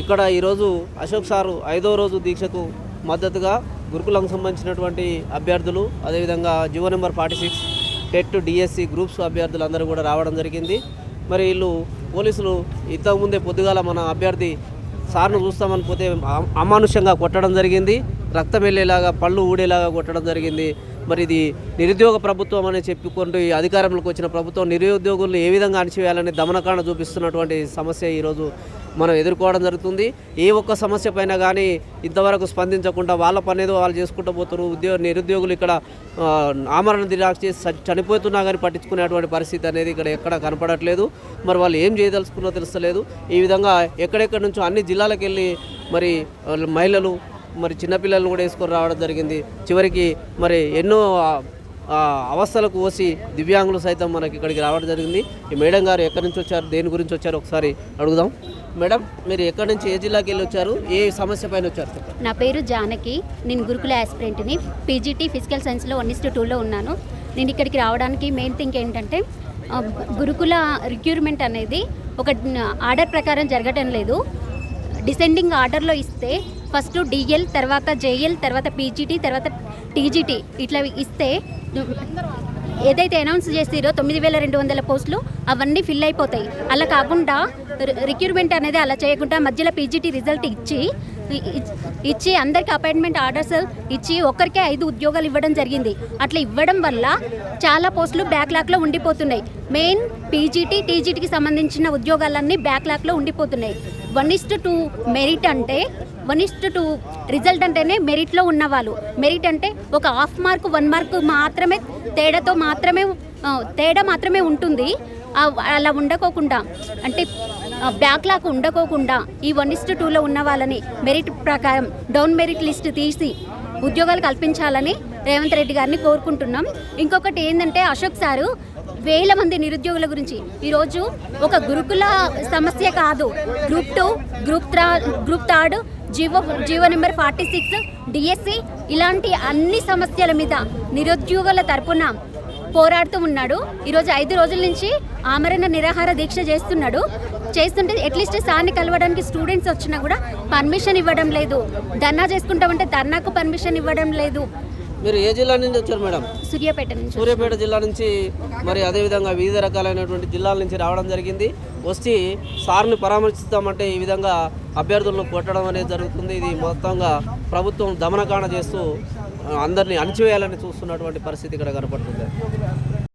ఇక్కడ ఈరోజు అశోక్ సారు ఐదో రోజు దీక్షకు మద్దతుగా గురుకులకు సంబంధించినటువంటి అభ్యర్థులు అదేవిధంగా GO number forty six TET DSC groups అభ్యర్థులు అందరూ కూడా రావడం జరిగింది. మరి వీళ్ళు పోలీసులు ఇంతకుముందే పొద్దుగాల మన అభ్యర్థి సార్ను చూస్తామని పోతే అమానుష్యంగా కొట్టడం జరిగింది. రక్తం వెళ్ళేలాగా పళ్ళు ఊడేలాగా కొట్టడం జరిగింది. మరి ఇది నిరుద్యోగ ప్రభుత్వం అని చెప్పుకుంటూ ఈ అధికారంలోకి వచ్చిన ప్రభుత్వం నిరుద్యోగులను ఏ విధంగా అణిచివేయాలని దమనకాండ చూపిస్తున్నటువంటి సమస్య ఈరోజు మనం ఎదుర్కోవడం జరుగుతుంది. ఏ ఒక్క సమస్య పైన కానీ ఇంతవరకు స్పందించకుండా వాళ్ళ పని ఏదో వాళ్ళు చేసుకుంటూ పోతారు ఉద్యోగ నిరుద్యోగులు ఇక్కడ ఆమరణ దిరాక్ష చేసి చనిపోతున్నా కానీ పట్టించుకునేటువంటి పరిస్థితి అనేది ఇక్కడ ఎక్కడ కనపడట్లేదు. మరి వాళ్ళు ఏం చేయదలుచుకున్నో తెలుస్తలేదు. ఈ విధంగా ఎక్కడెక్కడి నుంచో అన్ని జిల్లాలకు వెళ్ళి మరి వాళ్ళు మహిళలు మరి చిన్నపిల్లలను కూడా వేసుకొని రావడం జరిగింది. చివరికి మరి ఎన్నో అవస్థలకు పోసి దివ్యాంగులు సైతం మనకి ఇక్కడికి రావడం జరిగింది. ఈ మేడం గారు ఎక్కడి నుంచి వచ్చారు దేని గురించి వచ్చారు ఒకసారి అడుగుదాం. మేడం మీరు ఎక్కడి నుంచి ఏ జిల్లాకి వెళ్ళి వచ్చారు ఏ సమస్య పైన వచ్చారు నా పేరు జానకి నేను గురుకుల ఆస్పిరెంట్ని పీజీటీ ఫిజికల్ సైన్స్లో వన్ ఇస్ టూలో ఉన్నాను. నేను ఇక్కడికి రావడానికి మెయిన్ థింగ్ ఏంటంటే గురుకుల రిక్రూట్మెంట్ అనేది ఒక ఆర్డర్ ప్రకారం జరగటం లేదు. డిసెండింగ్ ఆర్డర్లో ఇస్తే ఫస్ట్ డిఎల్ తర్వాత జేఎల్ తర్వాత పీజీటీ తర్వాత టీజీటీ ఇట్లా ఇస్తే ఏదైతే అనౌన్స్ చేసిరో తొమ్మిది వేల రెండు వందల పోస్టులు అవన్నీ ఫిల్ అయిపోతాయి. అలా కాకుండా రిక్రూట్మెంట్ అనేది అలా చేయకుండా మధ్యలో పీజీటీ రిజల్ట్ ఇచ్చి ఇ- ఇచ్చి అందరికి అపాయింట్మెంట్ ఆర్డర్స్ ఇచ్చి ఒక్కరికే ఐదు ఉద్యోగాలు ఇవ్వడం జరిగింది. అట్లా ఇవ్వడం వల్ల చాలా పోస్టులు బ్యాక్లాక్లో ఉండిపోతున్నాయి. మెయిన్ పీజీటీ టీజీటీకి సంబంధించిన ఉద్యోగాలన్నీ బ్యాక్లాక్లో ఉండిపోతున్నాయి. వన్ ఇస్ట్ టూ మెరిట్ అంటే వన్ ఇస్ట్ టూ రిజల్ట్ అంటేనే మెరిట్లో ఉన్నవాళ్ళు. మెరిట్ అంటే ఒక హాఫ్ మార్క్ వన్ మార్క్ మాత్రమే తేడాతో మాత్రమే తేడా మాత్రమే ఉంటుంది. అలా ఉండకోకుండా అంటే బ్యాక్లాక్ ఉండకోకుండా ఈ వన్ ఇస్ట్ టూలో ఉన్న వాళ్ళని మెరిట్ ప్రకారం డౌన్ మెరిట్ లిస్ట్ తీసి ఉద్యోగాలు కల్పించాలని రేవంత్ రెడ్డి గారిని కోరుకుంటున్నాం. ఇంకొకటి ఏంటంటే అశోక్ సారు వేల మంది నిరుద్యోగుల గురించి. ఈరోజు ఒక గురుకుల సమస్య కాదు. Group two group three group third GO GO number forty six DSC ఇలాంటి అన్ని సమస్యల మీద నిరుద్యోగుల తరపున పోరాడుతూ ఉన్నాడు. ఈరోజు ఐదు రోజుల నుంచి ఆమరణ నిరాహార దీక్ష చేస్తున్నాడు. చేస్తుంటే అట్లీస్ట్ సార్ని కలవడానికి స్టూడెంట్స్ వచ్చినా కూడా పర్మిషన్ ఇవ్వడం లేదు. ధర్నా చేసుకుంటామంటే ధర్నాకు పర్మిషన్ ఇవ్వడం లేదు. మీరు ఏ జిల్లా నుంచి వచ్చారు మేడం? సూర్యాపేట నుంచి సూర్యాపేట జిల్లా నుంచి మరి అదేవిధంగా వివిధ రకాలైనటువంటి జిల్లాల నుంచి రావడం జరిగింది. వచ్చి సార్ని పరామర్శిస్తామంటే ఈ విధంగా అభ్యర్థులను కొట్టడం అనేది జరుగుతుంది. ఇది మొత్తంగా ప్రభుత్వం దమనకాండ చేస్తూ అందరినీ అణచివేయాలని చూస్తున్నటువంటి పరిస్థితి ఇక్కడ కనపడుతుంది.